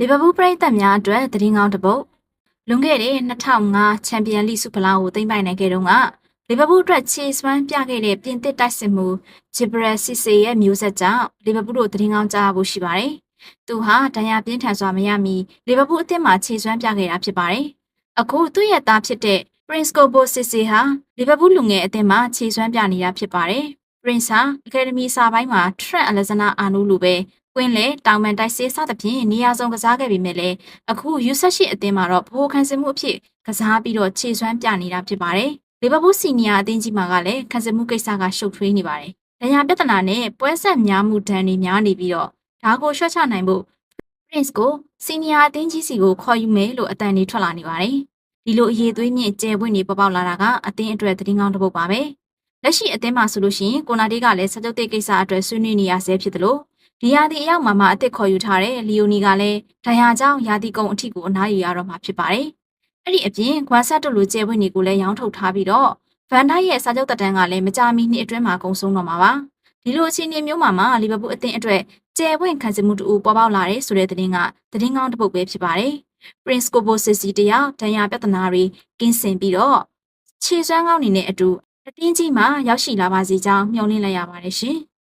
လီဗာပူးပရိသတ်များအတွက်သတင်းကောင်းတစ်ပုဒ်လွန်ခဲ့တဲ့2005ချန်ပီယံလိဆုဖလားကိုသိမ်းပိုက်နိုင်ခဲ့တုန်းကလီဗာပူးအတွက်ခြေစွမ်းပြခဲ့တဲ့ပြင်သစ်တိုက်စစ်မှုဂျီဘရက်စီစီရဲ့မျိုးဆက်ကြောင့်လီဗာပူးတို့သတင်းကောင်းကြားဖို့ရှိပါတယ်။သူဟာဒဏ်ရာပြင်းထန်စွာမရမီလီဗာပူးအသင်းမှာခြေစွမ်းပြခဲ့တာဖြစ်ပါတယ်။အခုသူ့ရဲ့သားဖြစ်တဲ့ Prince Kobo Sisse ဟာလီဗာပူးလူငယ်အသင်းမှာခြေစွမ်းပြနေတာဖြစ်ပါတယ်။ Prince ဟာအကယ်ဒမီစာပိုင်းမှာ Trent Alexander-Arnold လိုပဲ ကွင်းလေတောင်ပန်တိုက်စေးစသဖြင့်နေရာစုံကစားခဲ့ပေမဲ့လည်းအခု U18 အသင်းမှာတော့ဘိုးခန်းစင်မှုအဖြစ်ကစားပြီးတော့ခြေစွမ်းပြနေတာဖြစ်ပါတယ်။လီဗာပူးစီနီယာအသင်းကြီးမှာကလည်းခန်းစင်မှုကိစ္စကရှုပ်ထွေးနေပါတယ်။ဒဏ်ရာပြဿနာနဲ့ပွဲဆက်များမှုဒဏ်တွေများနေပြီးတော့ဒါကိုရှော့ချနိုင်ဖို့ Prince ကိုစီနီယာအသင်းကြီးစီကိုခေါ်ယူမယ်လို့အတန်တွေထွက်လာနေပါတယ်။ဒီလိုအရေးသွေးမြင့်ကျယ်ပွင့်တွေပေါ်ပေါက်လာတာကအသင်းအတွက်သတင်းကောင်းတစ်ပုဒ်ပါပဲ။လက်ရှိအသင်းမှာဆိုလို့ရှိရင်ကိုနာဒီကလည်းစကြုတ်တိတ်ကိစ္စအတွက်ဆွေးနွေးနေရဆဲဖြစ်တယ်လို့ ဒီယာဒီအရောက်မှာမှအစ်စ်ခေါ်ယူထားတဲ့လီယိုနီကလည်းဒဏ်ရာကြောင့်ယာဒီကုံအထိကိုအနားယူရတော့မှာဖြစ်ပါတယ်။အဲ့ဒီအပြင်ခွမ်ဆက်တို့လိုကျဲပွင့်တွေကိုလည်းရောင်းထုတ်ထားပြီးတော့ဗန်ဒိုက်ရဲ့စာချုပ်တက်တန်းကလည်းမကြာမီနှစ်အတွင်းမှာကုန်ဆုံးတော့မှာပါ။ဒီလိုအခြေအနေမျိုးမှာမှလီဗာပူးအသင်းအတွက်ကျဲပွင့်ခံစစ်မှုတူပေါ်ပေါက်လာတဲ့ဆိုတဲ့သတင်းကသတင်းကောင်းတစ်ပုဒ်ပဲဖြစ်ပါတယ်။ Prince Kobo Sisi တယောက်ဒဏ်ရာပြဿနာတွေကင်းစင်ပြီးတော့ခြေစွမ်းကောင်းနေတဲ့အတူအတင်းကြီးမှရောက်ရှိလာပါစေကြောင်းမျှော်လင့်လိုက်ရပါတယ်ရှင်။